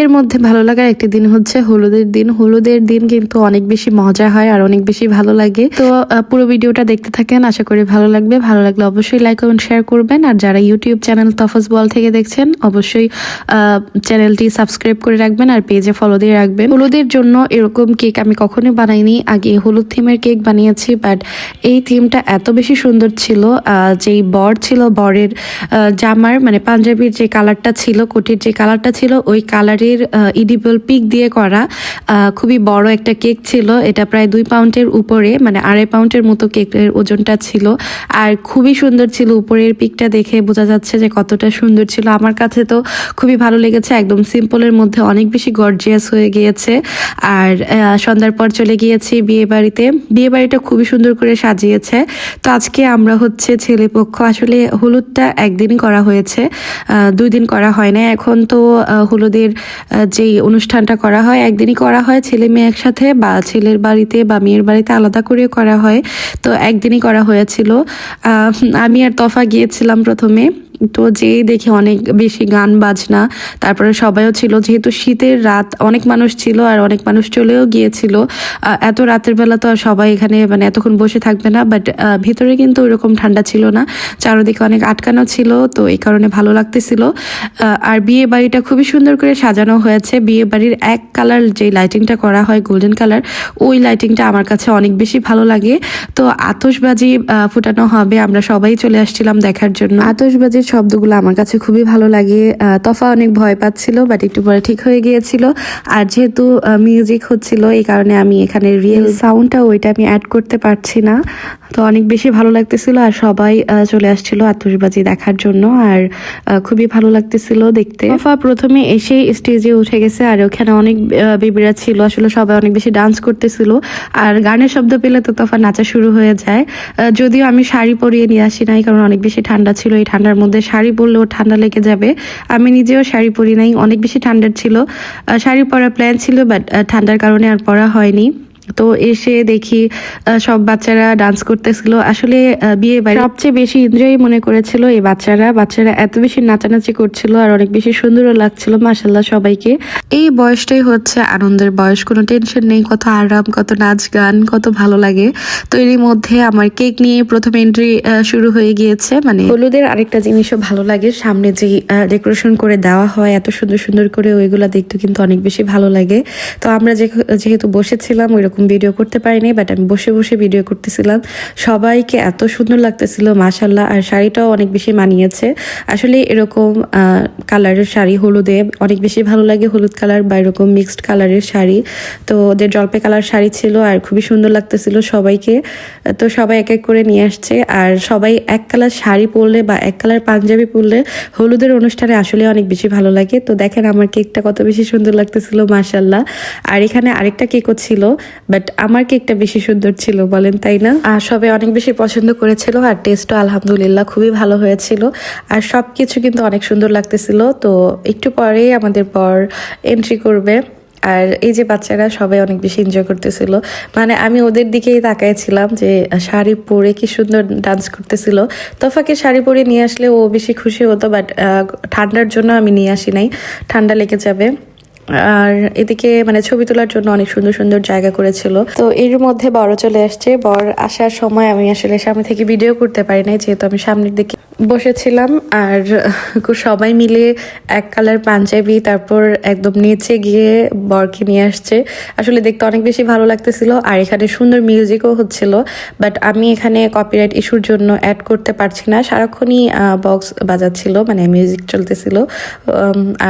বিয়ের মধ্যে ভালো লাগার একটি দিন হচ্ছে হলুদের দিন। হলুদের দিন কিন্তু অনেক বেশি মজা হয় আর অনেক বেশি ভালো লাগে। তো পুরো ভিডিওটা দেখতে থাকেন, আশা করি ভালো লাগবে। ভালো লাগলে অবশ্যই লাইক কমেন্ট শেয়ার করবেন। আর যারা ইউটিউব চ্যানেল তফাস বল থেকে দেখছেন, অবশ্যই চ্যানেলটি সাবস্ক্রাইব করে রাখবেন আর পেজে ফলো দিয়ে রাখবেন। হলুদের জন্য এরকম কেক আমি কখনোই বানাইনি। আগে হলুদ থিমের কেক বানিয়েছি বাট এই থিমটা এত বেশি সুন্দর ছিল যেই বর ছিল, বরের জামার মানে পাঞ্জাবির যে কালারটা ছিল, কোটির যে কালারটা ছিল, ওই কালারের ইডিবল পিক দিয়ে করা খুবই বড় একটা কেক ছিল। এটা প্রায় দুই পাউন্ডের উপরে মানে আড়াই পাউন্ডের মতো কেকের ওজনটা ছিল। আর খুবই সুন্দর ছিল উপরের পিকটা দেখে বোঝা যাচ্ছে যে কতটা সুন্দর ছিল। আমার কাছে তো খুবই ভালো লেগেছে, একদম সিম্পলের মধ্যে অনেক বেশি গর্জিয়াস হয়ে গিয়েছে। আর সন্ধ্যার পর চলে গিয়েছি বিয়ে বাড়িতে। বিয়ে বাড়িটা খুবই সুন্দর করে সাজিয়েছে। তো আজকে আমরা হচ্ছে ছেলে পক্ষ, আসলে হলুদটা একদিনই করা হয়েছে দুই দিন করা হয় না এখন তো হলুদের যেই অনুষ্ঠানটা করা হয়, একদিনই করা হয়, ছেলে মেয়ে একসাথে বা ছেলের বাড়িতে বা মেয়ের বাড়িতে আলাদা করে করা হয়। তো একদিনই করা হয়েছিল। আমি আর তফা গিয়েছিলাম প্রথমে। তো যেই দেখি অনেক বেশি গান বাজনা তারপরে সবাইও ছিল যেহেতু শীতের রাত অনেক মানুষ ছিল আর অনেক মানুষ চলেও গিয়েছিল এত রাতের বেলা তো আর সবাই এখানে মানে এতক্ষণ বসে থাকবে না বাট ভিতরে কিন্তু ওইরকম ঠান্ডা ছিল না চারদিকে অনেক আটকানো ছিল তো এই কারণে ভালো লাগতেছিল। আর বিয়ে বাড়িটা খুবই সুন্দর করে সাজানো হয়েছে বিয়ে বাড়ির এক কালার যে লাইটিংটা করা হয় গোল্ডেন কালার ওই লাইটিংটা আমার কাছে অনেক বেশি ভালো লাগে। তো আতশবাজি আহ, ফুটানো হবে আমরা সবাই চলে আসছিলাম দেখার জন্য। আতশবাজির শব্দগুলো আমার কাছে খুবই ভালো লাগে। তফা অনেক ভয় পাচ্ছিল বাট একটু পরে ঠিক হয়ে গিয়েছিল। আর যেহেতু মিউজিক হচ্ছিল এই কারণে আমি এখানে রিয়েল সাউন্ডটা ওইটা আমি অ্যাড করতে পারছি না। তো অনেক বেশি ভালো লাগতেছিল আর সবাই চলে আসছিল আতশবাজি দেখার জন্য। আর খুবই ভালো লাগতেছিল দেখতে। তফা প্রথমে এসে স্টেজে উঠে গেছে আর ওখানে অনেক বেবিরা ছিল। আসলে সবাই অনেক বেশি ডান্স করতেছিল। আর গানের শব্দ পেলে তো তফা নাচা শুরু হয়ে যায়। যদিও আমি শাড়ি পরিয়ে নিয়ে আসি নাই কারণ অনেক বেশি ঠান্ডা ছিল। এই ঠান্ডার মধ্যে শাড়ি পরলেও ঠান্ডা লেগে যাবে। আমি নিজেও শাড়ি পরি নাই, অনেক বেশি ঠান্ডার ছিল। শাড়ি পরার প্ল্যান ছিল বাট ঠান্ডার কারণে আর পরা হয়নি। তো এসে দেখি সব বাচ্চারা ডান্স করতেছিল। আসলে বিয়ে বাড়ি সবচেয়ে বেশি এনজয় মনে করেছিল এই বাচ্চারা। বাচ্চারা এত বেশি নাচানাচি করছিল আর অনেক বেশি সুন্দরও লাগছিল মাসাল্লাহ সবাইকে। এই বয়সটাই হচ্ছে আনন্দের বয়স কোনো টেনশন নেই কত আরাম কত নাচ গান কত ভালো লাগে। তো এরই মধ্যে আমার কেক নিয়ে প্রথম এন্ট্রি শুরু হয়ে গিয়েছে মানে হলুদের আরেকটা জিনিসও ভালো লাগে সামনে যে ডেকোরেশন করে দেওয়া হয় এত সুন্দর সুন্দর করে ওইগুলা দেখতে কিন্তু অনেক বেশি ভালো লাগে। তো আমরা যেহেতু বসেছিলাম ওইরকম ভিডিও করতে পারিনি বাট আমি বসে বসে ভিডিও করতেছিলাম। সবাইকে এত সুন্দর লাগতেছিল মাসাল্লাহ আর শাড়িটাও অনেক বেশি মানিয়েছে। আসলে এরকম কালারের শাড়ি হলুদে অনেক বেশি ভালো লাগে হলুদ কালার বা এরকম মিক্সড কালারের শাড়ি। তো ওদের জলপাই কালার শাড়ি ছিল আর খুবই সুন্দর লাগতেছিল সবাইকে। তো সবাই এক এক করে নিয়ে আসছে, আর সবাই এক কালার শাড়ি পরলে বা এক কালার পাঞ্জাবি পরলে হলুদের অনুষ্ঠানে আসলে অনেক বেশি ভালো লাগে। তো দেখেন আমার কেকটা কত বেশি সুন্দর লাগতেছিল মাসাল্লাহ আর এখানে আরেকটা কেকও ছিল বাট আমার কেকটা বেশি সুন্দর ছিল, বলেন তাই না? আর সবাই অনেক বেশি পছন্দ করেছিল আর টেস্টও আলহামদুলিল্লাহ খুবই ভালো হয়েছিল। আর সব কিছু কিন্তু অনেক সুন্দর লাগতেছিল, তো একটু পরেই আমাদের পর এন্ট্রি করবে। আর এই যে বাচ্চারা সবাই অনেক বেশি এনজয় করতেছিল। মানে আমি ওদের দিকেই তাকাইছিলাম যে, শাড়ি পরে কি সুন্দর ডান্স করতেছিল। তোফাকে শাড়ি পরে নিয়ে আসলে ও বেশি খুশি হতো বাট ঠান্ডার জন্য আমি নিয়ে আসি নাই। ঠান্ডা লেগে যাবে। আর এদিকে মানে ছবি তোলার জন্য অনেক সুন্দর সুন্দর জায়গা করেছিল। তো এর মধ্যে বড় চলে আসছে। বর আসার সময় আমি আসলে সামনে থেকে ভিডিও করতে পারি নাই, যেহেতু আমি সামনের দিকে বসেছিলাম। আর সবাই মিলে এক কালার পাঞ্জাবি, তারপর একদম নিচে গিয়ে বরকে নিয়ে আসছে। আসলে দেখতে অনেক বেশি ভালো লাগতেছিল। আর এখানে সুন্দর মিউজিকও হচ্ছিল। বাট আমি এখানে কপিরাইট ইস্যুর জন্য অ্যাড করতে পারছি না। সারাক্ষণই বক্স বাজাচ্ছিল মানে মিউজিক চলতেছিল।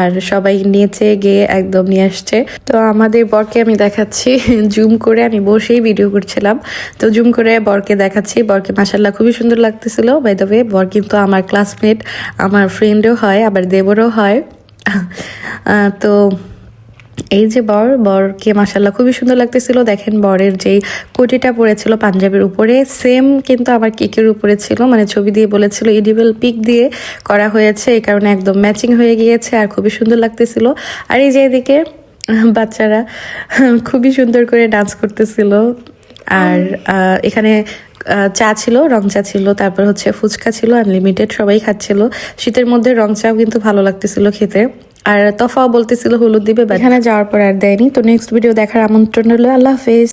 আর সবাই নিচে গিয়ে একদম নিয়ে আসছে। তো আমাদের বরকে আমি দেখাচ্ছি। জুম করে আমি বসেই ভিডিও করছিলাম। তো জুম করে বরকে দেখাচ্ছি। বরকে মাসাল্লাহ খুবই সুন্দর লাগতেছিল। বাই দ্য ওয়ে বর কিন্তু আমার ক্লাসমেট আমার ফ্রেন্ডও হয়, আবার দেবরও হয়। তো এই যে বর বরকে মাসাল্লাহ খুবই সুন্দর লাগতেছিল। দেখেন বরের যেই কোটিটা পড়েছিল পাঞ্জাবের উপরে সেম কিন্তু আমার কেকের উপরে ছিল। মানে ছবি দিয়ে বলেছিল ইডিবল পিক দিয়ে করা হয়েছে। এই কারণে একদম ম্যাচিং হয়ে গিয়েছে আর খুবই সুন্দর লাগতেছিল। আর এই যে এদিকে বাচ্চারা খুবই সুন্দর করে ডান্স করতেছিল। আর এখানে চা ছিল, রং চা ছিল, তারপর হচ্ছে ফুচকা ছিল আনলিমিটেড সবাই খাচ্ছিল। শীতের মধ্যে রং চাও কিন্তু ভালো লাগতেছিল খেতে। আর তফাও বলতেছিল হলুদ দিবে এখানে যাওয়ার পর আর দেয়নি। তো নেক্সট ভিডিও দেখার আমন্ত্রণ হলো আল্লাহ হাফেজ।